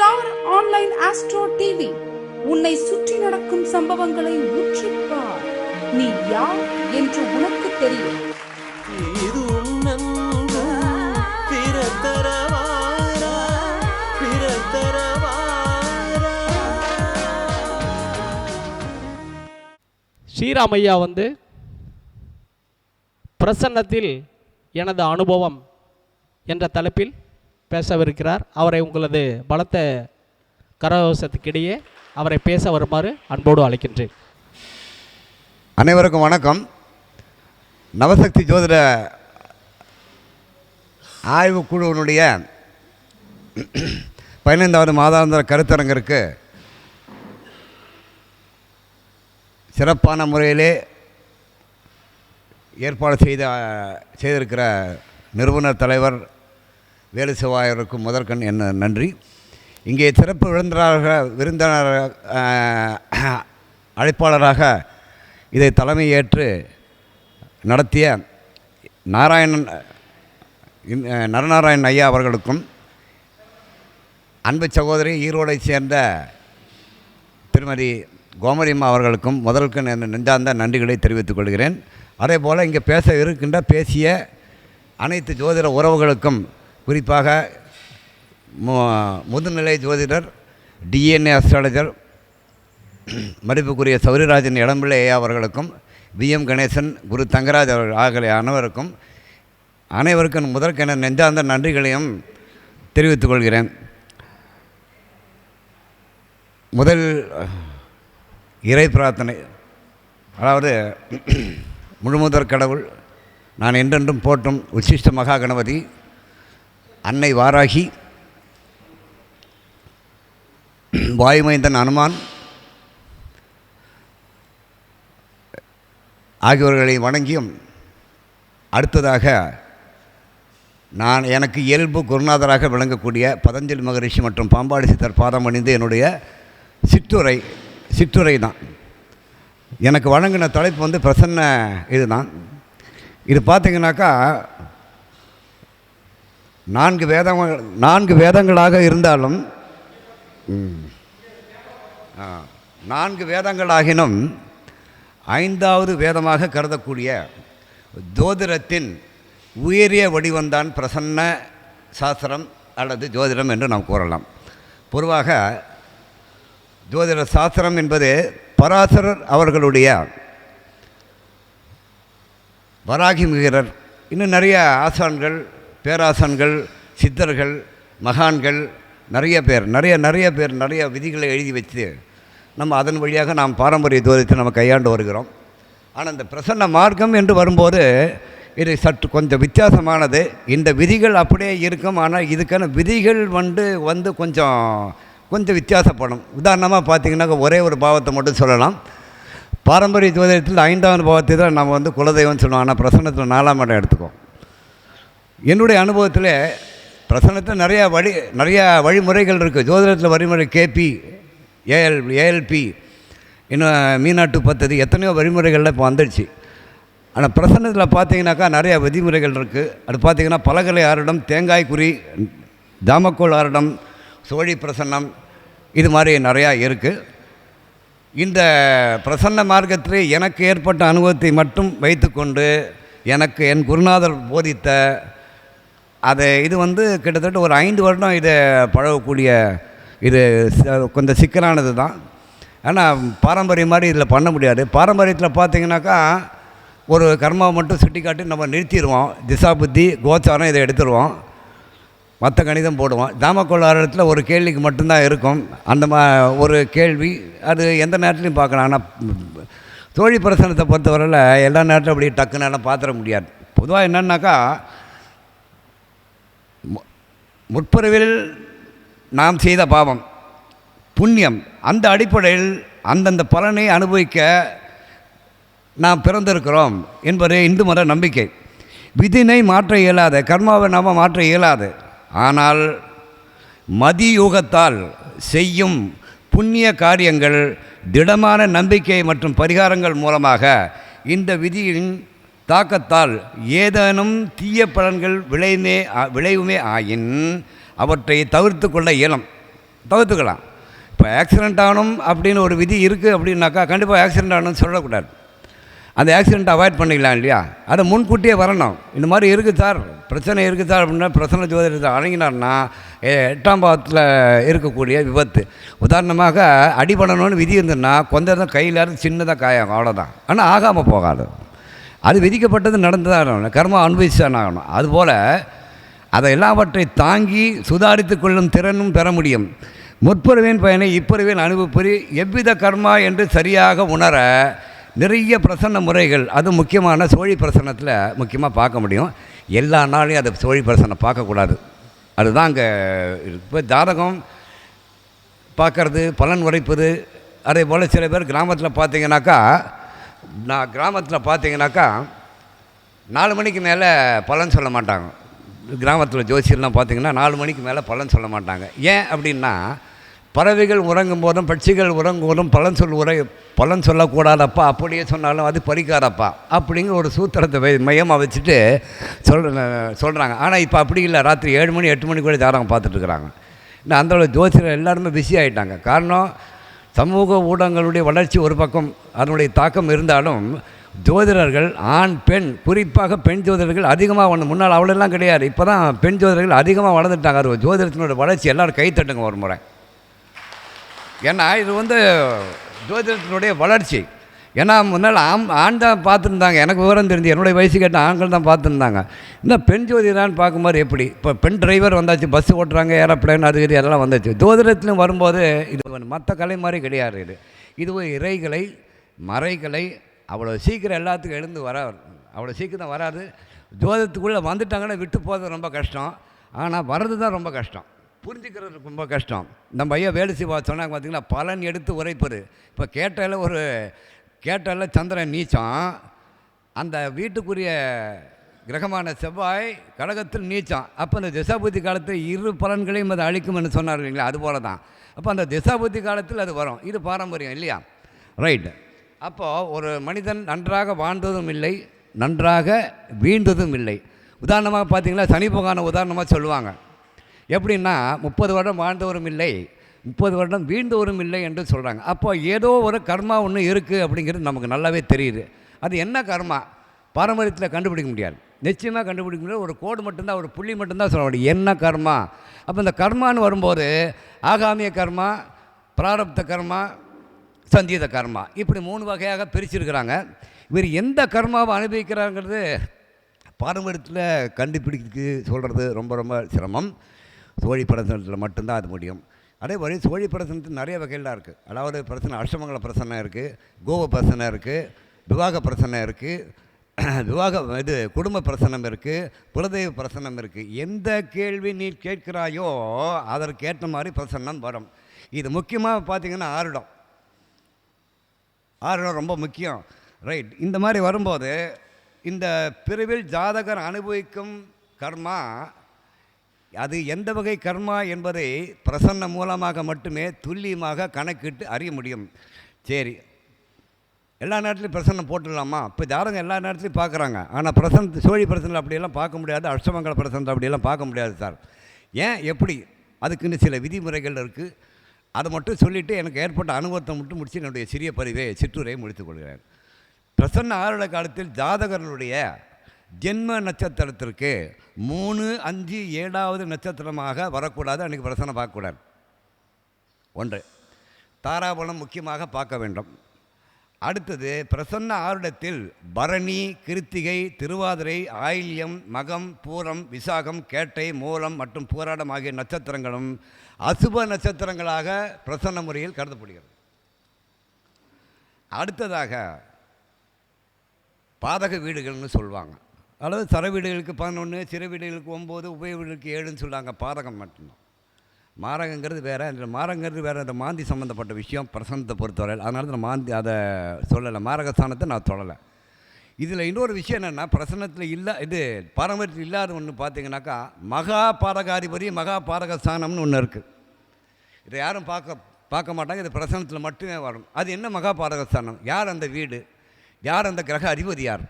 Star online astro TV. உன்னை சுற்றி நடக்கும் சம்பவங்களை உற்றுப்பார் நீ யார் என்று உனக்கு தெரியும். இது பிறத்தரவாரா பிறத்தரவாரா. ஸ்ரீராமையா வந்து பிரசன்னத்தில் எனது அனுபவம் என்ற தலைப்பில் பேசவிருக்கிறார். அவரை உங்களது பலத்த கரகோசத்துக்கிடையே அவரை பேச வருமாறு அன்போடு அழைக்கின்றேன். அனைவருக்கும் வணக்கம். நவசக்தி ஜோதிட ஆய்வு குழுவினுடைய பதினைந்தாவது மாதாந்திர கருத்தரங்கிற்கு சிறப்பான முறையிலே ஏற்பாடு செய்த செய்திருக்கிற நிறுவனர் தலைவர் வேலு சிவாயருக்கும் முதற்கண் என்ன நன்றி. இங்கே சிறப்பு விருந்தினராக விருந்தினர் அழைப்பாளராக இதை தலைமை ஏற்று நடத்திய நாராயணன் நரநாராயண் நரநாராயணன் ஐயா அவர்களுக்கும் அன்பு சகோதரி ஈரோடை சேர்ந்த திருமதி கோமதியம்மா அவர்களுக்கும் முதலுக்கு நான் நெஞ்சார்ந்த நன்றிகளை தெரிவித்துக் கொள்கிறேன். அதே போல் இங்கே பேச இருக்கின்ற பேசிய அனைத்து ஜோதிட உறவுகளுக்கும் குறிப்பாக மு- முதுநிலை ஜோதிடர் டிஎன்ஏ அஸ்ட்ராலஜர் மதிப்புக்குரிய சௌரிராஜன் இடம்பிள்ளை ஐயா அவர்களுக்கும் விஎம் கணேசன் குரு தங்கராஜ் அவர்கள் ஆகிய அனைவருக்கும் அனைவருக்கும் முதற்கென நெஞ்சார்ந்த நன்றிகளையும் தெரிவித்துக் கொள்கிறேன். முதல் இறை பிரார்த்தனை அதாவது முழுமுதற் கடவுள் நான் என்றென்றும் போற்றும் உச்சிஷ்ட மகா கணபதி அன்னை வாராகி வாயுமைந்தன் அனுமான் ஆகியோர்களை வணங்கியும் அடுத்ததாக நான் எனக்கு இயல்பு குருநாதராக விளங்கக்கூடிய பதஞ்சலி மகரிஷி மற்றும் பாம்பாடி சித்தர் பாதம் அணிந்து என்னுடைய சிற்றுரை சிற்றுரை தான். எனக்கு வழங்கின தலைப்பு வந்து பிரசன்ன இதுதான். இது பார்த்தீங்கன்னாக்கா நான்கு வேதம் நான்கு வேதங்களாக இருந்தாலும் ஆ, நான்கு வேதங்களாகினும் ஐந்தாவது வேதமாக கருதக்கூடிய ஜோதிடத்தின் உயரிய வடிவம்தான் பிரசன்ன சாஸ்திரம் அல்லது ஜோதிடம் என்று நாம் கூறலாம். பொதுவாக ஜோதிட சாஸ்திரம் என்பது பராசரர் அவர்களுடைய வராகி மிகிரர் இன்னும் நிறைய ஆசான்கள் பேராசன்கள் சித்தர்கள் மகான்கள் நிறைய பேர் நிறைய நிறைய பேர் நிறைய விதிகளை எழுதி வச்சு நம்ம அதன் வழியாக நாம் பாரம்பரிய தூரத்தை நம்ம கையாண்டு வருகிறோம். ஆனால் இந்த பிரசன்ன மார்க்கம் என்று வரும்போது இது சற்று கொஞ்சம் வித்தியாசமானது. இந்த விதிகள் அப்படியே இருக்கும் ஆனால் இதுக்கான விதிகள் வந்து வந்து கொஞ்சம் கொஞ்சம் வித்தியாசப்படும். உதாரணமாக பார்த்தீங்கன்னாக்கா ஒரே ஒரு பாவத்தை மட்டும் சொல்லலாம். பாரம்பரிய ஜோதிடத்தில் ஐந்தாவது பாவத்தை தான் நம்ம வந்து குலதெய்வம்னு சொல்லுவோம். ஆனால் பிரசன்னத்தில் நாலாம் இடம் எடுத்துக்கோம் என்னுடைய அனுபவத்தில் பிரசன்னத்தில் நிறையா வழி நிறையா வழிமுறைகள் இருக்குது ஜோதிடத்தில் வழிமுறை கேபி ஏஎல் ஏஎல்பி இன்னும் மீனாட்டு பத்தது எத்தனையோ வழிமுறைகள்லாம் இப்போ வந்துடுச்சு. ஆனால் பிரசன்னத்தில் பார்த்தீங்கன்னாக்கா நிறையா விதிமுறைகள் இருக்குது அது பார்த்தீங்கன்னா பலகலை ஆரிடம் தேங்காய் குறி தாமக்கோள் ஆரிடம் சோழி பிரசன்னம் இது மாதிரி நிறையா இருக்குது இந்த பிரசன்ன மார்க்கத்தில் எனக்கு ஏற்பட்ட அனுபவத்தை மட்டும் வைத்துக்கொண்டு எனக்கு என் குருநாதர் போதித்த அதை இது வந்து கிட்டத்தட்ட ஒரு ஐந்து வருடம் இதை பழகக்கூடிய இது ச- கொஞ்சம் சிக்கலானது தான். ஆனால் பாரம்பரியம் மாதிரி இதில் பண்ண முடியாது. பாரம்பரியத்தில் பார்த்திங்கனாக்கா ஒரு கர்மாவை மட்டும் சுட்டி காட்டி நம்ம நிறுத்திடுவோம். திசா புத்தி கோச்சாரம் இதை எடுத்துருவோம். மற்ற கணிதம் போடுவோம். தாமக்கோளாரத்தில் ஒரு கேள்விக்கு மட்டும்தான் இருக்கும். அந்த மா ஒரு கேள்வி அது எந்த நேரத்துலையும் பார்க்கலாம். ஆனால் தோழி பிரசனத்தை பொறுத்தவரையில் எல்லா நேரத்திலும் அப்படி டக்குன்னு பார்த்துட முடியாது. பொதுவாக என்னன்னாக்கா முற்பிறவில் நாம் செய்த பாவம் புண்ணியம். அந்த அடிப்படையில் அந்தந்த பலனை அனுபவிக்க நாம் பிறந்திருக்கிறோம் என்பது இந்து மத நம்பிக்கை. விதினை மாற்ற இயலாது கர்மாவை நாம் மாற்ற இயலாது. ஆனால் மதியூகத்தால் செய்யும் புண்ணிய காரியங்கள் திடமான நம்பிக்கை மற்றும் பரிகாரங்கள் மூலமாக இந்த விதியின் தாக்கத்தால் ஏதேனும் தீய பலன்கள் விளையுமே விளைவுமே ஆயின் அவற்றை தவிர்த்து கொள்ள இயலும். தவிர்த்துக்கலாம். இப்போ ஆக்சிடென்ட் ஆகணும் அப்படின்னு ஒரு விதி இருக்குது அப்படின்னாக்கா கண்டிப்பாக ஆக்சிடென்ட் ஆகணும்னு சொல்லக்கூடாது. அந்த ஆக்சிடென்ட் அவாய்ட் பண்ணிக்கலாம் இல்லையா? அதை முன்கூட்டியே வரணும். இந்த மாதிரி இருக்குது சார். பிரச்சனை இருக்குது சார் அப்படின்னா பிரச்சனை ஜோதிடத்தை அணுகினார்னா எட்டாம் பாவத்தில் இருக்கக்கூடிய விபத்து. உதாரணமாக அடிபடணும்னு விதி இருந்ததுன்னா கொஞ்சம் தான் கையில் இருந்து சின்னதாக காயம் அவ்வளோதான் ஆனால் ஆகாமல் போகாது. அது விதிக்கப்பட்டது நடந்துதான் கர்மா அனுபவிச்சு ஆகணும் அதுபோல் அதை எல்லாவற்றை தாங்கி சுதாரித்து கொள்ளும் திறனும் பெற முடியும். முற்பருவின் பயனை இப்பருவின் அனுபவப்பறி எவ்வித கர்மா என்று சரியாக உணர நிறைய பிரசன்ன முறைகள் அது முக்கியமான சோழி பிரசன்னத்தில் முக்கியமாக பார்க்க முடியும். எல்லா நாளையும் அதை சோழி பிரசன்னம் பார்க்கக்கூடாது. அதுதான் அங்கே இப்போ ஜாதகம் பார்க்கறது பலன் உரைப்பது அதே போல் சில பேர் கிராமத்தில் பார்த்தீங்கன்னாக்கா நான் கிராமத்தில் பார்த்தீங்கன்னாக்கா நாலு மணிக்கு மேலே பலன் சொல்ல மாட்டாங்க. கிராமத்தில் ஜோசியர்லாம் பார்த்திங்கன்னா நாலு மணிக்கு மேலே பலன் சொல்ல மாட்டாங்க. ஏன் அப்படின்னா பறவைகள் உறங்கும் போதும் பட்சிகள் உறங்கும் போதும் பலன் சொல் உரை பலன் சொல்லக்கூடாதப்பா அப்படியே சொன்னாலும் அது பறிக்காதப்பா அப்படிங்கிற ஒரு சூத்திரத்தை வை- மையமாக வச்சுட்டு சொல் சொல்கிறாங்க ஆனால் இப்போ அப்படி இல்லை. ராத்திரி ஏழு மணி எட்டு மணி கூட தாராங்க பார்த்துட்டு இருக்கிறாங்க. இன்னும் அந்த ஜோசியர் எல்லாருமே பிஸி ஆகிட்டாங்க காரணம் சமூக ஊடகங்களுடைய வளர்ச்சி ஒரு பக்கம் அதனுடைய தாக்கம் இருந்தாலும் ஜோதிடர்கள் ஆண் பெண் குறிப்பாக பெண் ஜோதிடர்கள் அதிகமாக ஒன்று முன்னால் அவ்வளோலாம் கிடையாது. இப்போ தான் பெண் ஜோதிடர்கள் அதிகமாக வளர்ந்துட்டாங்க. அது ஜோதிடத்தினோட வளர்ச்சி எல்லோரும் கைத்தட்டுங்க ஒரு முறை. ஏன்னா இது வந்து ஜோதிடத்தினுடைய வளர்ச்சி. ஏன்னா முன்னால் ஆம் ஆண் தான் பார்த்துருந்தாங்க. எனக்கு விவரம் தெரிஞ்சு என்னுடைய வயசு கேட்ட ஆண்கள் தான் பார்த்துருந்தாங்க. இன்னும் பெண் ஜோதிடான்னு பார்க்கும்போது எப்படி? இப்போ பெண் டிரைவர் வந்தாச்சு பஸ் ஓட்டுறாங்க ஏரோப்ளேன் அது இது அதெல்லாம் வந்தாச்சு. ஜோதிடத்திலும் வரும்போது இது மற்ற கலை மாதிரி கிடையாது இது. இது ஒரு இறைகளை மறைகளை அவ்வளோ சீக்கிரம் எல்லாத்துக்கும் எழுந்து வர அவ்வளோ சீக்கிரம் வராது. ஜோதத்துக்குள்ளே வந்துட்டாங்கன்னா விட்டு போகிறது ரொம்ப கஷ்டம். ஆனால் வர்றது தான் ரொம்ப கஷ்டம். புரிஞ்சுக்கிறது ரொம்ப கஷ்டம். நம்ம ஐயா வேலு சிவா சொன்னாங்க பார்த்திங்கன்னா பலன் எடுத்து உரைப்பது. இப்போ கேட்டால ஒரு கேட்டால சந்திரன் நீச்சம் அந்த வீட்டுக்குரிய கிரகமான செவ்வாய் கடகத்தில் நீச்சம் அப்போ அந்த திசாபுத்தி காலத்தில் இரு பலன்களையும் அதை அழிக்கும்னு சொன்னார் இல்லைங்களா? அது போல தான் அப்போ அந்த திசாபுத்தி காலத்தில் அது வரும். இது பாரம்பரியம் இல்லையா? ரைட் அப்போது ஒரு மனிதன் நன்றாக வாழ்ந்ததும் இல்லை நன்றாக வீழ்ந்ததும் இல்லை. உதாரணமாக பார்த்தீங்கன்னா சனி பகவானை உதாரணமாக சொல்லுவாங்க. எப்படின்னா முப்பது வருடம் வாழ்ந்தவரும் இல்லை முப்பது வருடம் வீழ்ந்தவரும் இல்லை என்று சொல்கிறாங்க அப்போ ஏதோ ஒரு கர்மா ஒன்று இருக்குது அப்படிங்கிறது நமக்கு நல்லாவே தெரியுது. அது என்ன கர்மா? பாரம்பரியத்தில் கண்டுபிடிக்க முடியாது. நிச்சயமாக கண்டுபிடிக்க முடியாது. ஒரு கோடு மட்டும்தான் ஒரு புள்ளி மட்டும்தான் சொல்ல முடியும். என்ன கர்மா? அப்போ இந்த கர்மான்னு வரும்போது ஆகாமிய கர்மா பிராரப்த கர்மா சந்தீத கர்மா இப்படி மூணு வகையாக பிரிச்சிருக்கிறாங்க. இவர் எந்த கர்மாவை அனுபவிக்கிறாங்கிறது பாரம்பரியத்தில் கண்டுபிடிக்க சொல்கிறது ரொம்ப ரொம்ப சிரமம். சோழி பிரதத்தில் மட்டும்தான் அது முடியும். அதே மாதிரி சோழி பிரசனத்தில் நிறைய வகையெல்லாம் இருக்குது அதாவது பிரச்சனை அஷ்டமங்கல பிரசனை இருக்குது கோவ பிரசனை இருக்குது விவாக பிரசனை இருக்குது விவாக இது குடும்ப பிரசனம் இருக்குது குலதெய்வ பிரசனம் இருக்குது எந்த கேள்வி நீ கேட்கிறாயோ அதற்கேற்ற மாதிரி பிரசன்னம் வரும். இது முக்கியமாக பார்த்தீங்கன்னா ஆருடம். ஆறுடம் ரொம்ப முக்கியம். ரைட் இந்த மாதிரி வரும்போது இந்த பிரிவில் ஜாதகர் அனுபவிக்கும் கர்மா அது எந்த வகை கர்மா என்பதை பிரசன்ன மூலமாக மட்டுமே துல்லியமாக கணக்கிட்டு அறிய முடியும். சரி. எல்லா நேரத்துலையும் பிரசன்னம் போட்டுடலாமா? இப்போ ஜாதகம் எல்லா நேரத்துலையும் பார்க்குறாங்க. ஆனால் பிரசன்ன சோழி பிரசனில் அப்படியெல்லாம் பார்க்க முடியாது. அஷ்டமங்கல பிரசனத்தை அப்படியெல்லாம் பார்க்க முடியாது சார். ஏன்? எப்படி? அதுக்குன்னு சில விதிமுறைகள் இருக்குது அதை மட்டும் சொல்லிவிட்டு எனக்கு ஏற்பட்ட அனுபவத்தை மட்டும் முடித்து என்னுடைய சிறிய பதிவை சிற்றுரையை முடித்துக் கொள்கிறேன். பிரசன்ன ஆருட காலத்தில் ஜாதகர்களுடைய ஜென்ம நட்சத்திரத்திற்கு மூணு அஞ்சு ஏழாவது நட்சத்திரமாக வரக்கூடாது அன்றைக்கி பிரசனை பார்க்கக்கூடாது. ஒன்று தாராபலம் முக்கியமாக பார்க்க வேண்டும். அடுத்தது பிரசன்ன ஆருடத்தில் பரணி கிருத்திகை திருவாதிரை ஆயில்யம் மகம் பூரம் விசாகம் கேட்டை மூலம் மற்றும் பூராடம் ஆகிய நட்சத்திரங்களும் அசுப நட்சத்திரங்களாக பிரசன்ன முறையில் கருதப்படுகிறது. அடுத்ததாக பாதக வீடுகள்னு சொல்லுவாங்க. அதாவது தர வீடுகளுக்கு பதினொன்று சிறு வீடுகளுக்கு ஒம்பது உபய வீடுகளுக்கு ஏழுன்னு சொல்லுவாங்க பாதகம் மட்டும்தான். மாரகங்கிறது வேறு அந்த மாரங்கிறது வேறு அந்த மாந்தி சம்மந்தப்பட்ட விஷயம் பிரசனத்தை பொறுத்தவரை. அதனால தான் நான் மாந்தி அதை சொல்லலை. மாரகஸ்தானத்தை நான் சொல்லலை. இதில் இன்னொரு விஷயம் என்னென்னா பிரசனத்தில் இல்லை இது பாரம்பரியத்தில் இல்லாத ஒன்று பார்த்தீங்கன்னாக்கா மகா பாரகாதிபதி மகா பாரகஸ்தானம்னு ஒன்று இருக்குது இதை யாரும் பார்க்க பார்க்க மாட்டாங்க. இது பிரசனத்தில் மட்டுமே வரும். அது என்ன மகா பாரகஸ்தானம்? யார் அந்த வீடு? யார் அந்த கிரக அதிபதி யார்?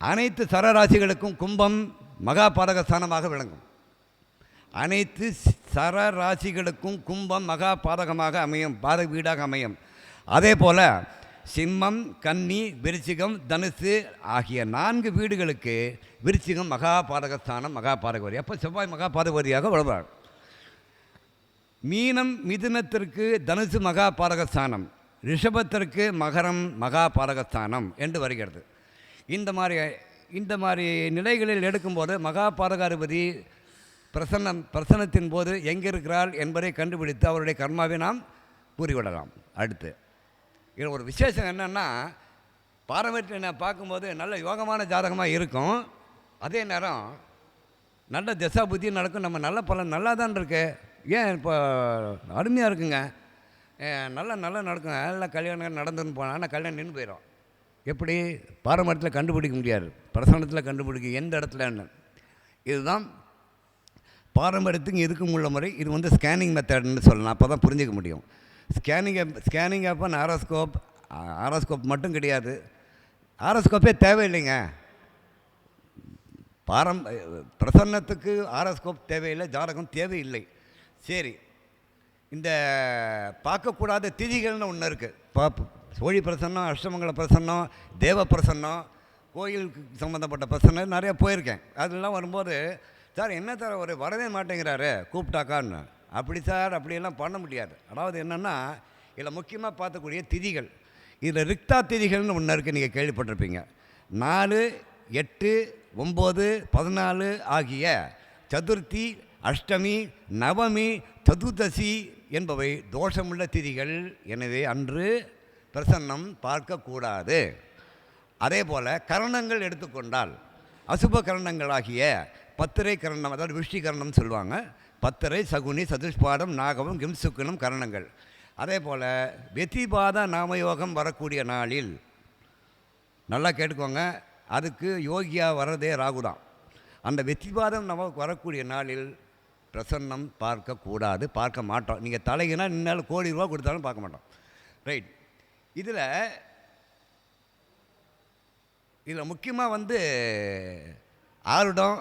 அனைத்து சரராசிகளுக்கும் கும்பம் மகா பாதகஸ்தானமாக விளங்கும். அனைத்து சர ராசிகளுக்கும் கும்பம் மகா பாதகமாக அமையும் பாதக வீடாக அமையும். அதே போல் சிம்மம் கன்னி விருச்சிகம் தனுசு ஆகிய நான்கு வீடுகளுக்கு விருச்சிகம் மகா பாதகஸ்தானம் மகா பாதகவரி அப்போ செவ்வாய் மகா பாதகவரியாக வளர்வார். மீனம் மிதுனத்திற்கு தனுசு மகா பாதகஸ்தானம் ரிஷபத்திற்கு மகரம் மகா பாதகஸ்தானம் என்று வருகிறது. இந்த மாதிரி இந்த மாதிரி நிலைகளில் எடுக்கும்போது மகா பாதகாதிபதி பிரசன்னம் பிரசன்னத்தின் போது எங்கே இருக்கிறாள் என்பதை கண்டுபிடித்து அவருடைய கர்மாவை நாம் கூறிவிடலாம் அடுத்து இதில் ஒரு விசேஷம் என்னென்னா பாரம்பரியத்தை நான் பார்க்கும்போது நல்ல யோகமான ஜாதகமாக இருக்கும். அதே நேரம் நல்ல திசா புத்தி நடக்கும். நம்ம நல்ல பலன் நல்லா தான் இருக்கு. ஏன் இப்போ அருமையாக இருக்குங்க. நல்லா நல்லா நடக்கும் நல்லா கல்யாணம் நடந்துன்னு போனால் ஆனால் கல்யாணம் நின்று போயிடும் எப்படி பாரம்பரியத்தில் கண்டுபிடிக்க முடியாது. பிரசனத்தில் கண்டுபிடிக்க எந்த இடத்துல என்ன. இதுதான் பாரம்பரியத்துக்கு இதுக்கும் உள்ள முறை. இது வந்து ஸ்கேனிங் மெத்தட்னு சொல்லலாம். அப்போ தான் புரிஞ்சிக்க முடியும். ஸ்கேனிங் ஸ்கேனிங் அப்போ ஆரோஸ்கோப் ஆரோஸ்கோப் மட்டும் கிடையாது. ஆரோஸ்கோப்பே தேவையில்லைங்க. பாரம் பிரசன்னத்துக்கு ஆரோஸ்கோப் தேவையில்லை. ஜாதகம் தேவையில்லை. சரி. இந்த பார்க்கக்கூடாத திதிகள்னு ஒன்று இருக்குது பா சோழி பிரசன்னம் அஷ்டமங்கல பிரசன்னம் தேவ பிரசன்னம் கோயிலுக்கு சம்மந்தப்பட்ட பிரசன்னம் நிறையா போயிருக்கேன். அதெல்லாம் வரும்போது சார் என்ன சார் ஒரு வரவே மாட்டேங்கிறாரு? கூப்பிட்டாக்கான்னு. அப்படி சார் அப்படியெல்லாம் பண்ண முடியாது. அதாவது என்னென்னா இதில் முக்கியமாக பார்க்கக்கூடிய திதிகள். இதில் ரிக்தா திதிகள்னு ஒன்று இருக்குது நீங்கள் கேள்விப்பட்டிருப்பீங்க. நாலு எட்டு ஒம்பது பதினாலு ஆகிய சதுர்த்தி அஷ்டமி நவமி சதுர்தசி என்பவை தோஷமுள்ள திதிகள். எனவே அன்று பிரசன்னம் பார்க்கக்கூடாது. அதே போல் கரணங்கள் எடுத்துக்கொண்டால் அசுப கரணங்களாகிய பத்திரை கரணம் அதாவது விஷி கரணம் சொல்லுவாங்க. பத்திரை சகுனி சதுஷ்பாடம் நாகவம் கிம்சுக்கனும் கரணங்கள். அதே போல் வெத்திபாத நாமயோகம் வரக்கூடிய நாளில் நல்லா கேட்டுக்கோங்க அதுக்கு யோகியா வர்றதே ராகு தான். அந்த வெத்திபாதம் நமக்கு வரக்கூடிய நாளில் பிரசன்னம் பார்க்கக்கூடாது பார்க்க மாட்டோம். நீங்கள் தலைகினா நின்னால் கோடி ரூபா கொடுத்தாலும் பார்க்க மாட்டோம். ரைட் இதில் இதில் முக்கியமாக வந்து ஆருடம்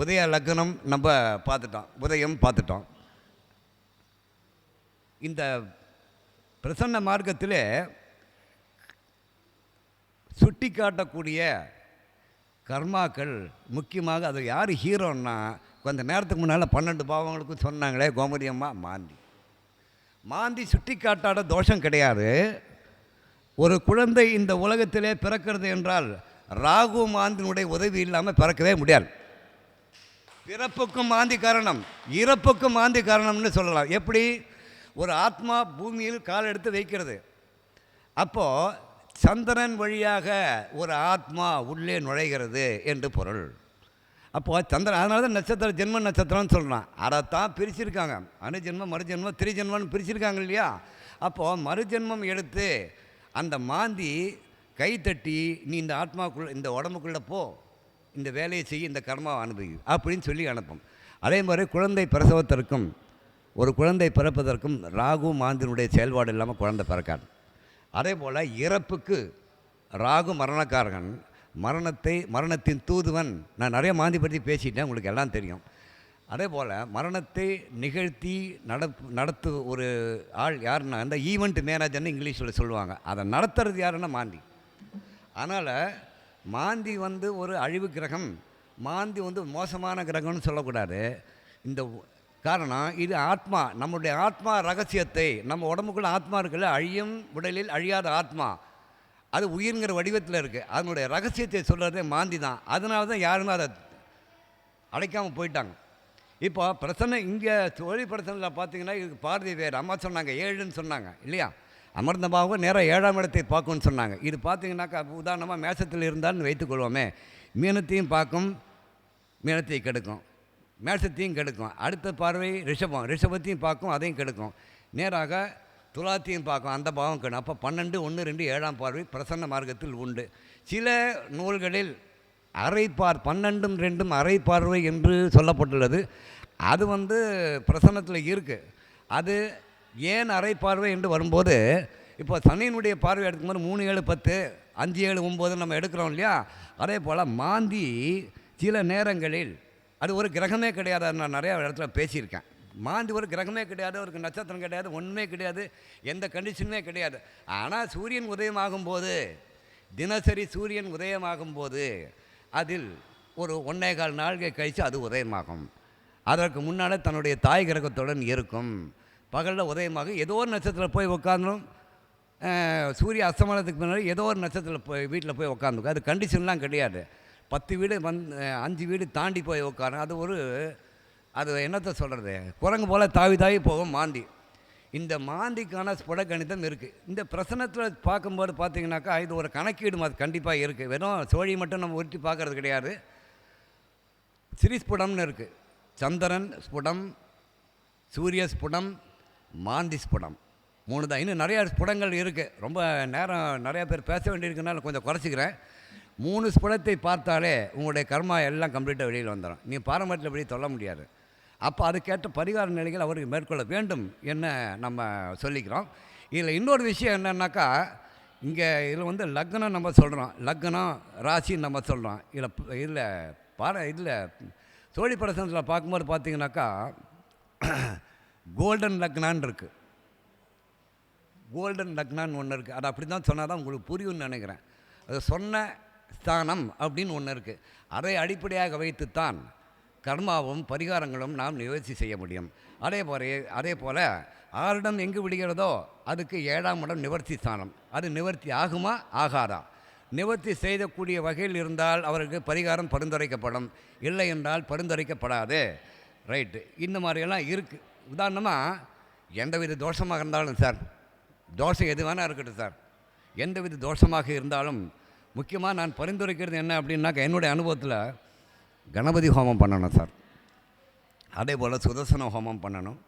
உதய லக்னம் நம்ம பார்த்துட்டோம். உதயம் பார்த்துட்டோம். இந்த பிரசன்ன மார்க்கத்தில் சுட்டி காட்டக்கூடிய கர்மாக்கள் முக்கியமாக அது யார் ஹீரோன்னா கொஞ்சம் நேரத்துக்கு முன்னால் பன்னெண்டு பாவங்களுக்கும் சொன்னாங்களே கோமதி அம்மா மாந்தி. மாந்தி சுட்டி காட்டாட தோஷம் கிடையாது. ஒரு குழந்தை இந்த உலகத்திலே பிறக்கிறது என்றால் ராகு மாந்தினுடைய உதவி இல்லாமல் பிறக்கவே முடியாது. பிறப்புக்கும் மாந்தி காரணம் இறப்புக்கும் மாந்தி காரணம்னு சொல்லலாம். எப்படி? ஒரு ஆத்மா பூமியில் கால் எடுத்து வைக்கிறது. அப்போது சந்திரன் வழியாக ஒரு ஆத்மா உள்ளே நுழைகிறது என்று பொருள். அப்போது சந்திரன் அதனால தான் நட்சத்திரம் ஜென்ம நட்சத்திரம்னு சொல்கிறான் அதைத்தான் பிரிச்சிருக்காங்க. அணுஜென்மம் மறுஜென்மம் திரிஜென்மம்னு பிரிச்சிருக்காங்க இல்லையா? அப்போது மறுஜென்மம் எடுத்து அந்த மாந்தி கைத்தட்டி நீ இந்த ஆத்மாக்குள்ள இந்த உடம்புக்குள்ளே போ. இந்த வேலையை செய்ய இந்த கர்மாவை அனுபவி. அப்படின்னு சொல்லி அனுப்பும். அதே மாதிரி குழந்தை பிரசவத்திற்கும் ஒரு குழந்தை பிறப்பதற்கும் ராகு மாந்தினுடைய செயல்பாடு இல்லாமல் குழந்தை பிறக்காது. அதே போல் இறப்புக்கு ராகு மரணக்காரகன் மரணத்தை மரணத்தின் தூதுவன். நான் நிறைய மாந்தி பற்றி பேசிட்டேன் உங்களுக்கு எல்லாம் தெரியும். அதே போல் மரணத்தை நிகழ்த்தி நட நடத்து ஒரு ஆள் யாருன்னா அந்த ஈவெண்ட் மேனேஜர்னு இங்கிலீஷில் சொல்லுவாங்க. அதை நடத்துறது யாருன்னா மாந்தி. அதனால் மாந்தி வந்து ஒரு அழிவு கிரகம். மாந்தி வந்து மோசமான கிரகம்னு சொல்லக்கூடாது. இந்த காரணம் இது ஆத்மா. நம்முடைய ஆத்மா ரகசியத்தை நம்ம உடம்புக்குள்ள ஆத்மா இருக்குல்ல அழியும் உடலில் அழியாத ஆத்மா. அது உயிர்ங்கிற வடிவத்தில் இருக்குது அதனுடைய ரகசியத்தை சொல்கிறதே மாந்தி தான். அதனால தான் யாருமே அதை அடைக்காமல் போயிட்டாங்க. இப்போ பிரச்சனை இங்கே தொழில் பிரச்சனையில் பார்த்தீங்கன்னா இதுக்கு பாரதி வேறு அம்மா சொன்னாங்க ஏழுன்னு சொன்னாங்க இல்லையா? அமர்ந்த பாவம் நேராக ஏழாம் இடத்தை பார்க்கும்னு சொன்னாங்க. இது பார்த்தீங்கன்னாக்கா உதாரணமாக மேசத்தில் இருந்தால்னு வைத்துக்கொள்வோமே மீனத்தையும் பார்க்கும் மீனத்தை கெடுக்கும். மேஷத்தையும் கெடுக்கும். அடுத்த பார்வை ரிஷபம். ரிஷபத்தையும் பார்க்கும் அதையும் கெடுக்கும். நேராக துலாத்தையும் பார்க்கும் அந்த பாவம் கெடும் அப்போ பன்னெண்டு ஒன்று ரெண்டு ஏழாம் பார்வை பிரசன்ன மார்க்கத்தில் உண்டு. சில நூல்களில் அரைப்பார் பார் பன்னெண்டும் ரெண்டும் அரை பார்வை என்று சொல்லப்பட்டுள்ளது. அது வந்து பிரசன்னத்தில் இருக்குது அது ஏன் அரை பார்வை என்று வரும்போது இப்போ சனியினுடைய பார்வை எடுக்கும்போது மூணு ஏழு பத்து அஞ்சு ஏழு ஒம்பது நம்ம எடுக்கிறோம் இல்லையா? அதே போல் மாந்தி சில நேரங்களில் அது ஒரு கிரகமே கிடையாது நான் நிறையா இடத்துல பேசியிருக்கேன். மாந்தி ஒரு கிரகமே கிடையாது ஒரு நட்சத்திரம் கிடையாது ஒன்றுமே கிடையாது எந்த கண்டிஷனுமே கிடையாது. ஆனால் சூரியன் உதயமாகும்போது தினசரி சூரியன் உதயமாகும் போது அதில் ஒரு ஒன்றே கால் நாள்கள் கழித்து அது உதயமாகும். அதற்கு முன்னால் தன்னுடைய தாய் கிரகத்துடன் இருக்கும். பகலில் உதயமாகும். ஏதோ ஒரு நட்சத்திரம் போய் உட்காந்துடும் சூரிய அஸ்தமனத்துக்கு முன்னாடி ஏதோ ஒரு நட்சத்திரத்தில் போய் வீட்டில் போய் உட்காந்துக்கும் அது கண்டிஷன்லாம் கிடையாது. பத்து வீடு வந் அஞ்சு வீடு தாண்டி போய் உட்காரும். அது ஒரு அது என்னத்தை சொல்கிறது குரங்கு போல் தாவி தாவி போகும் மாந்தி. இந்த மாந்திக்கான ஸ்புட கணிதம் இருக்குது இந்த பிரசனத்தில் பார்க்கும்போது பார்த்தீங்கன்னாக்கா இது ஒரு கணக்கீடு அது கண்டிப்பாக இருக்குது வெறும் சோழி மட்டும் நம்ம உருட்டி பார்க்கறது கிடையாது. சிறிஸ்புடம்னு இருக்குது சந்திரன் ஸ்புடம் சூரிய ஸ்புடம் மாந்தி ஸ்புடம். மூணு தான். இன்னும் நிறையா ஸ்புடங்கள் இருக்குது ரொம்ப நேரம் நிறையா பேர் பேச வேண்டியிருக்குனால கொஞ்சம் குறைச்சிக்கிறேன். மூணு ஸ்புடத்தை பார்த்தாலே உங்களுடைய கர்மா எல்லாம் கம்ப்ளீட்டாக வெளியில் வந்துடும் நீ பாரம்பரியத்தில் எப்படி சொல்ல முடியாது. அப்போ அதுக்கேற்ற பரிகார நிலைகள் அவருக்கு மேற்கொள்ள வேண்டும் என்ன நம்ம சொல்லிக்கிறோம். இதில் இன்னொரு விஷயம் என்னன்னாக்கா இங்கே இதில் வந்து லக்னம் நம்ம சொல்கிறோம் லக்னம் ராசின்னு நம்ம சொல்கிறோம் இதில் இதில் பார இதில் சோழி பிரசனத்தில் பார்க்கும்போது பார்த்தீங்கன்னாக்கா கோல்டன் லக்னான் இருக்குது கோல்டன் லக்னான்னு ஒன்று இருக்குது அது அப்படி தான் சொன்னால் தான் உங்களுக்கு புரியும்னு நினைக்கிறேன். அது சொன்ன ஸ்தானம் அப்படின்னு ஒன்று இருக்குது அதை அடிப்படையாக வைத்துத்தான் கர்மாவும் பரிகாரங்களும் நாம் நிவர்த்தி செய்ய முடியும். அதே போல அதே போல் ஆரிடம் எங்கு விடுகிறதோ அதுக்கு ஏழாம் இடம் நிவர்த்தி ஸ்தானம். அது நிவர்த்தி ஆகுமா? ஆகாதா. நிவர்த்தி செய்யக்கூடிய வகையில் இருந்தால் அவருக்கு பரிகாரம் பரிந்துரைக்கப்படும். இல்லை என்றால் பரிந்துரைக்கப்படாது. ரைட்டு. இந்த மாதிரியெல்லாம் இருக்குது உதாரணமாக எந்தவித தோஷமாக இருந்தாலும் சார் தோஷம் எது வேணால் இருக்கட்டும் சார். எந்தவித தோஷமாக இருந்தாலும் முக்கியமாக நான் பரிந்துரைக்கிறது என்ன அப்படின்னாக்கா என்னுடைய அனுபவத்தில் கணபதி ஹோமம் பண்ணணும் சார். அதே போல் சுதர்சன ஹோமம் பண்ணணும்.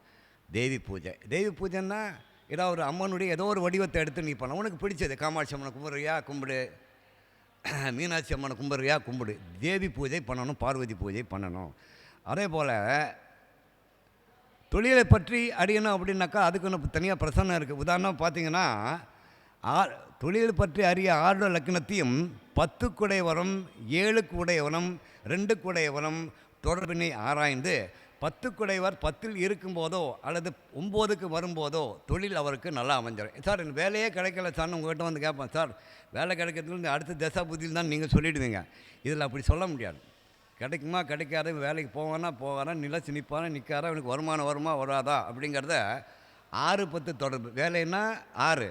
தேவி பூஜை. தேவி பூஜைன்னா ஏதோ ஒரு அம்மனுடைய ஏதோ ஒரு வடிவத்தை எடுத்து நீ பண்ண உனக்கு பிடிச்சது. காமாட்சி அம்மனை கும்பிட்றியா கும்பிடு. மீனாட்சி அம்மனை கும்பிட்றியா கும்பிடு. தேவி பூஜை பண்ணணும். பார்வதி பூஜை பண்ணணும். அதே போல் தொழிலை பற்றி அறியணும் அப்படின்னாக்கா அதுக்குன்னு தனியாக பிரசன்னம் இருக்குது உதாரணம் பார்த்தீங்கன்னா ஆ தொழில் பற்றி அறிய ஆர்ட லக்னத்தையும் பத்து ஏழுக்கு ஏழு ரெண்டு குடையவரும் தொடர்பினை ஆராய்ந்து பத்து குடைவர் பத்தில் இருக்கும்போதோ அல்லது ஒம்போதுக்கு வரும்போதோ தொழில் அவருக்கு நல்லா அமைஞ்சிடும் சார் எனக்கு வேலையே கிடைக்கல சார் உங்கள்கிட்ட வந்து கேட்பேன். சார் வேலை கிடைக்கிறதுக்கு அடுத்த தசா புத்தியில் தான் நீங்கள் சொல்லிவிடுவீங்க இதில் அப்படி சொல்ல முடியாது. கிடைக்குமா கிடைக்காத வேலைக்கு போவானா போவானா நிலச்சி நிற்பானா நிற்காரா இவனுக்கு வருமானம் வருமா வராதா அப்படிங்கிறத ஆறு பத்து தொடர்பு. வேலைன்னா ஆறு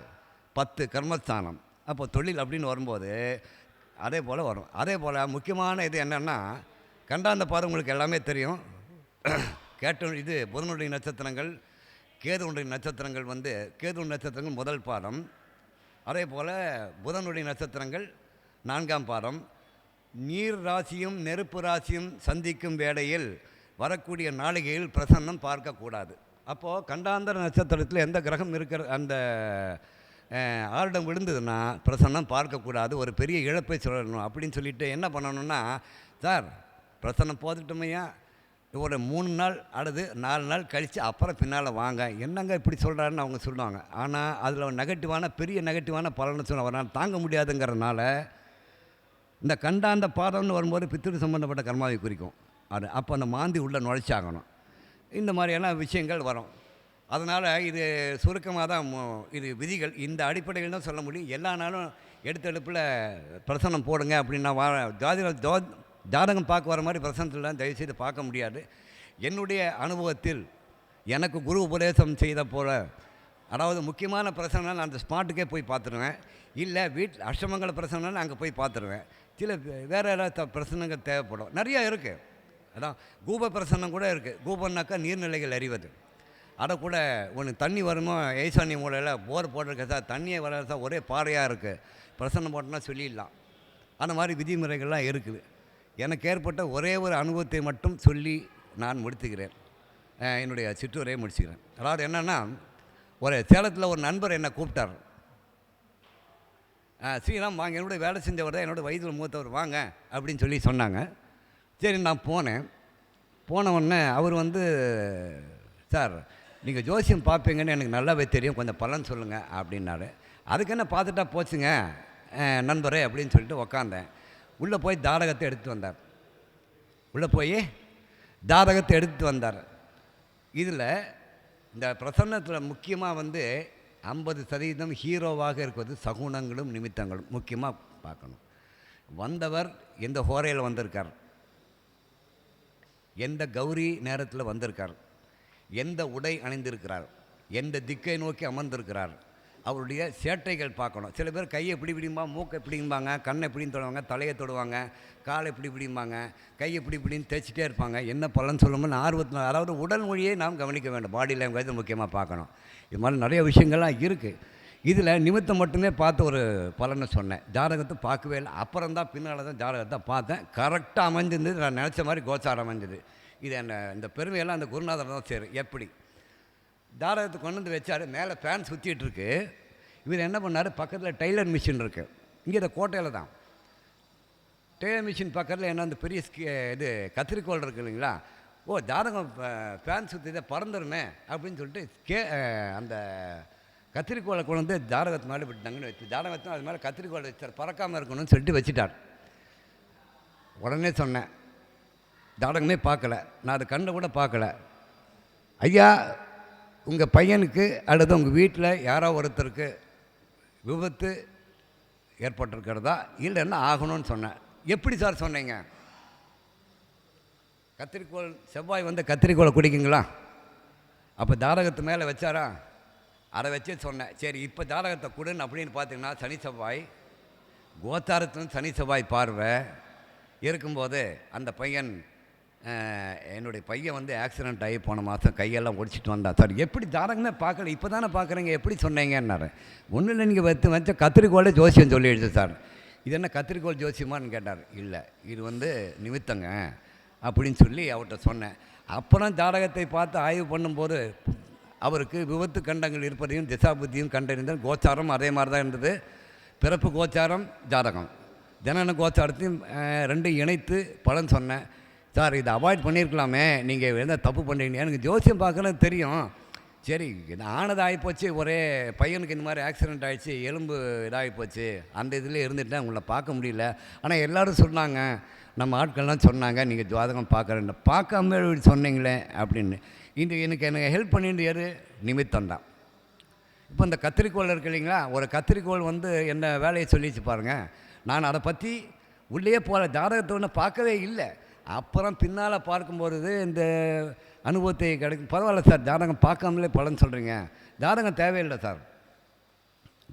பத்து கர்மஸ்தானம். அப்போ தொழில் அப்படின்னு வரும்போது அதே போல் வரும். அதே போல் முக்கியமான இது என்னென்னா கண்டாந்த பாதம் உங்களுக்கு எல்லாமே தெரியும். கேட்ட இது புதனுடைய நட்சத்திரங்கள் கேதுனுடைய நட்சத்திரங்கள் வந்து கேது நட்சத்திரங்கள் முதல் பாதம். அதே போல் புதனுடைய நட்சத்திரங்கள் நான்காம் பாதம். நீர் ராசியும் நெருப்பு ராசியும் சந்திக்கும் வேளையில் வரக்கூடிய நாளிகையில் பிரசன்னம் பார்க்கக்கூடாது. அப்போது கண்டாந்தர நட்சத்திரத்தில் எந்த கிரகம் இருக்கிற அந்த ஆரிடம் விழுந்ததுன்னா பிரசன்னம் பார்க்கக்கூடாது ஒரு பெரிய இழப்பை சொல்லணும் அப்படின்னு சொல்லிட்டு என்ன பண்ணணும்னா சார் பிரசன்னம் போதுட்டுமையா? ஒரு மூணு நாள் அல்லது நாலு நாள் கழித்து அப்புறம் பின்னால் வாங்க. என்னங்க இப்படி சொல்கிறாருன்னு அவங்க சொல்லுவாங்க. ஆனால் அதில் நெகட்டிவான பெரிய நெகட்டிவான பலன்னு சொல்ல அவரால் தாங்க முடியாதுங்கிறனால இந்த கண்டாந்த பாதம்னு வரும்போது பித்திரு சம்மந்தப்பட்ட கர்மாவை குறிக்கும். அது அப்போ அந்த மாந்தி உள்ளே நுழைச்சாகணும். இந்த மாதிரியான விஷயங்கள் வரும். அதனால் இது சுருக்கமாக தான் இது விதிகள். இந்த அடிப்படையில் தான் சொல்ல முடியும். எல்லா நாளும் எடுத்தெடுப்பில் பிரசனம் போடுங்க அப்படின்னா வா ஜாதிகள் ஜோ ஜாதகம் பார்க்க வர மாதிரி பிரசனத்தில் தயவுசெய்து பார்க்க முடியாது. என்னுடைய அனுபவத்தில் எனக்கு குரு உபதேசம் செய்த போல் அதாவது முக்கியமான பிரசனை நான் அந்த ஸ்பாட்டுக்கே போய் பார்த்துருவேன். இல்லை வீட் அஷ்டமங்கல பிரசனை அங்கே போய் பார்த்துருவேன். சில வேறு ஏதாவது பிரசனங்கள் தேவைப்படும். நிறையா இருக்குது அதான் கூப பிரசன்னம் கூட இருக்குது கூபன்னாக்கா நீர்நிலைகள் அறிவது. அதை கூட ஒன்று தண்ணி வருமோ? ஏசானி மூலையில் போர் போட்டிருக்க சார். தண்ணியே வராது சார். ஒரே பாறையாக இருக்குது பிரசன்னம் போட்டனா சொல்லிடலாம். அந்த மாதிரி விதிமுறைகள்லாம் இருக்குது. எனக்கு ஏற்பட்ட ஒரே ஒரு அனுபவத்தை மட்டும் சொல்லி நான் முடித்துக்கிறேன். என்னுடைய சிற்றூரையே முடிச்சுக்கிறேன். அதாவது என்னென்னா ஒரு சேலத்தில் ஒரு நண்பர் என்னை கூப்பிட்டார். "ஆ, ஸ்ரீராம் வாங்க. என்னோட வேலை செஞ்சவர் தான். என்னோட வயதில் மூத்தவர். வாங்க. அப்படின்னு சொல்லி சொன்னாங்க. சரி நான் போனேன். போன உடனே அவர் வந்து சார் நீங்கள் ஜோசியம் பார்ப்பீங்கன்னு எனக்கு நல்லாவே தெரியும். கொஞ்சம் பலன் சொல்லுங்கள் அப்படின்னாரு. அதுக்கு என்ன பார்த்துட்டா போச்சுங்க நண்பரே அப்படின்னு சொல்லிட்டு உக்காந்தேன். உள்ளே போய் தாதகத்தை எடுத்து வந்தார். உள்ளே போய் தாதகத்தை எடுத்து வந்தார். இதில் இந்த பிரசன்னத்தில் முக்கியமாக வந்து ஐம்பது சதவீதம் ஹீரோவாக இருப்பது சகுனங்களும் நிமித்தங்களும் முக்கியமாக பார்க்கணும். வந்தவர் எந்த ஹோரையில் வந்திருக்கார்? எந்த கௌரி நேரத்தில் வந்திருக்கார்? எந்த உடை அணிந்திருக்கிறார்? எந்த திக்கை நோக்கி அமர்ந்திருக்கிறார்? அவருடைய சேட்டைகள் பார்க்கணும். சில பேர் கையை இப்படி பிடிம்பா மூக்கை பிடிம்பாங்க கண்ணை இப்படின்னு தொடுவாங்க தலையை தொடுவாங்க காலை இப்படி பிடிம்பாங்க கையை இப்படி இப்படின்னு தைச்சிட்டே இருப்பாங்க. என்ன பலன் சொல்லணும்னு ஆர்வத்தில் அதாவது உடல் மொழியை நாம் கவனிக்க வேண்டும். பாடி லாங்குவேஜ் முக்கியமாக பார்க்கணும். இது மாதிரி நிறைய விஷயங்கள்லாம் இருக்குது இதில் நிமித்தம் மட்டுமே பார்த்து ஒரு பலனை சொன்னேன். ஜாதகத்தை பார்க்கவே இல்லை. அப்புறம் தான் பின்னால் தான் ஜாதகத்தை பார்த்தேன். கரெக்டாக அமைஞ்சிருந்தது. நான் நினச்ச மாதிரி கோச்சாரம் அமைஞ்சது. இது என்ன இந்த பெருமையெல்லாம் அந்த குருநாதர் தான் சேரும் எப்படி? ஜாதகத்தை கொண்டு வந்து வச்சார். மேலே ஃபேன் சுற்றிட்டு இருக்கு. இவர் என்ன பண்ணார்? பக்கத்தில் டெய்லர் மிஷின் இருக்குது இங்கே இந்த கோட்டையில் தான். டெய்லர் மிஷின் பக்கத்தில் என்ன அந்த பெரிய இது கத்திரிக்கோள் இருக்கு இல்லைங்களா? ஓ ஜாதகம் ஃபேன் சுற்றி பறந்துருமே அப்படின்னு சொல்லிட்டு கே அந்த கத்திரிக்கோளை கொண்டு வந்து ஜாதகத்து மேலே விட்டாங்கன்னு வச்சு ஜாதகத்தை அது மேலே கத்திரிக்கோளை வச்சார். பறக்காமல் இருக்கணும்னு சொல்லிட்டு வச்சுட்டார். உடனே சொன்னேன் ஜாதகமே பார்க்கல. நான் அதை கண்ணை கூட பார்க்கல. ஐயா உங்கள் பையனுக்கு அல்லது உங்கள் வீட்டில் யாரோ ஒருத்தருக்கு விபத்து ஏற்பட்டிருக்கிறதா? இல்லைன்னா ஆகணும்னு சொன்னேன். எப்படி சார் சொன்னீங்க? கத்திரிக்கோள் செவ்வாய் வந்து கத்திரிக்கோளை குடிக்குங்களா? அப்போ தாரகத்து மேலே வச்சாரா? அதை வச்சே சொன்னேன். சரி இப்போ ஜாதகத்தை கொடுன்னு அப்படின்னு பார்த்தீங்கன்னா சனி செவ்வாய் கோத்தாரத்துலேருந்து சனி செவ்வாய் பார்வை இருக்கும்போது அந்த பையன் என்னுடைய பையன் வந்து ஆக்சிடென்ட் ஆகி போன மாதம் கையெல்லாம் ஒடிச்சிட்டு வந்தான் சார் எப்படி ஜாதகமே பார்க்கல. இப்போ தானே பார்க்குறீங்க? எப்படி சொன்னீங்கன்னாரு. ஒன்றும் இல்லை நீங்கள் வச்சு வச்ச கத்திரிக்கோளே ஜோசியம் சொல்லிடுச்சு சார். இது என்ன கத்திரிக்கோள் ஜோசியமான்னு கேட்டார். இல்லை இது வந்து நிமித்தங்க அப்படின்னு சொல்லி அவர்கிட்ட சொன்னேன். அப்புறம் ஜாதகத்தை பார்த்து ஆய்வு பண்ணும்போது அவருக்கு விபத்து கண்டங்கள் இருப்பதையும் திசாபுத்தியும் கண்டறிந்தால் கோச்சாரம் அதே மாதிரி தான் இருந்தது. பிறப்பு கோச்சாரம் ஜாதகம். ஜனன கோச்சாரத்தையும் ரெண்டும் இணைத்து பலன் சொன்னேன். சார் இதை அவாய்ட் பண்ணியிருக்கலாமே நீங்கள் என்ன தப்பு பண்ணுறீங்க எனக்கு ஜோசியம் பார்க்கலாம் தெரியும். சரி இது ஆனது ஆகிப்போச்சு ஒரே பையனுக்கு இந்த மாதிரி ஆக்சிடென்ட் ஆகிடுச்சு எலும்பு இதாகி போச்சு. அந்த இதில் இருந்துட்டேன். உங்களை பார்க்க முடியல. ஆனால் எல்லோரும் சொன்னாங்க. நம்ம ஆட்கள்லாம் சொன்னாங்க. நீங்கள் ஜாதகம் பார்க்குறேன்னு. பார்க்காம இப்படி சொன்னீங்களே அப்படின்னு. இந்த எனக்கு எனக்கு ஹெல்ப் பண்ணிட்டு யார் நிமித்தம் தான். இப்போ இந்த கத்திரிக்கோள் இருக்கு இல்லைங்களா? ஒரு கத்திரிக்கோள் வந்து என்ன வேலையை சொல்லிச்சு பாருங்கள் நான் அதை பற்றி உள்ளே போகிற ஜாதகத்தை ஒன்று பார்க்கவே இல்லை. அப்புறம் பின்னால் பார்க்கும்பொழுது இந்த அனுபவத்தை கிடைக்கும். பரவாயில்ல சார் ஜாதகம் பார்க்காமலே பலன் சொல்கிறீங்க ஜாதகம் தேவையில்லை சார்.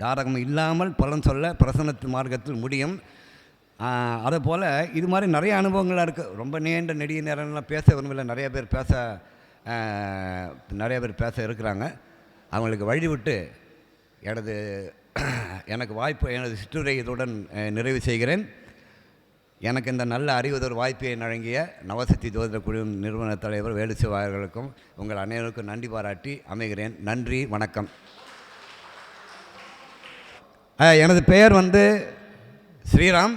ஜாதகம் இல்லாமல் பலன் சொல்ல பிரசன்னத்து மார்க்கத்தில் முடியும். அதே போல் இது மாதிரி நிறைய அனுபவங்களாக இருக்குது ரொம்ப நீண்ட நெடிய நேரம்லாம் பேச விரும்பல. நிறைய பேர் பேச நிறைய பேர் பேச இருக்கிறாங்க. அவங்களுக்கு வழி விட்டு எனது எனக்கு வாய்ப்பு எனது சிற்றுரை நிறைவு செய்கிறேன். எனக்கு இந்த நல்ல அறிவுதொரு வாய்ப்பை வழங்கிய நவசக்தி ஜோதிட குழு நிறுவன தலைவர் வேலுசிவா அவர்களுக்கும் உங்கள் அனைவருக்கும் நன்றி பாராட்டி அமைகிறேன். நன்றி வணக்கம். எனது பெயர் வந்து ஸ்ரீராம்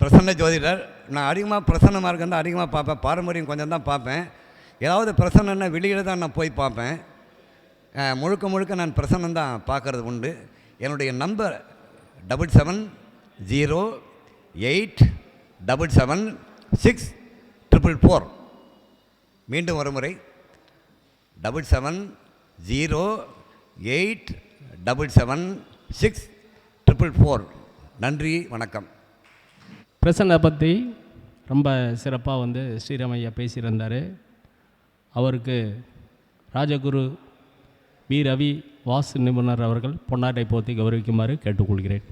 பிரசன்ன ஜோதிடர். நான் அதிகமாக பிரசன்னமாக இருக்கேன் தான் அதிகமாக பார்ப்பேன். பாரம்பரியம் கொஞ்சம் தான் பார்ப்பேன். ஏதாவது பிரசன்னா வெளியில் தான் நான் போய் பார்ப்பேன். முழுக்க முழுக்க நான் பிரசன்னம் தான் பார்க்குறது உண்டு. என்னுடைய number double seven zero eight double seven six triple four மீண்டும் ஒரு முறை. Double seven zero eight double seven six triple four நன்றி வணக்கம். பிரசன்னை பற்றி ரொம்ப சிறப்பாக வந்து ஸ்ரீரமையா பேசியிருந்தார். அவருக்கு ராஜகுரு பி ரவி வாசு நிபுணர் அவர்கள் பொன்னாட்டை போத்தி கௌரவிக்குமாறு கேட்டுக்கொள்கிறேன்.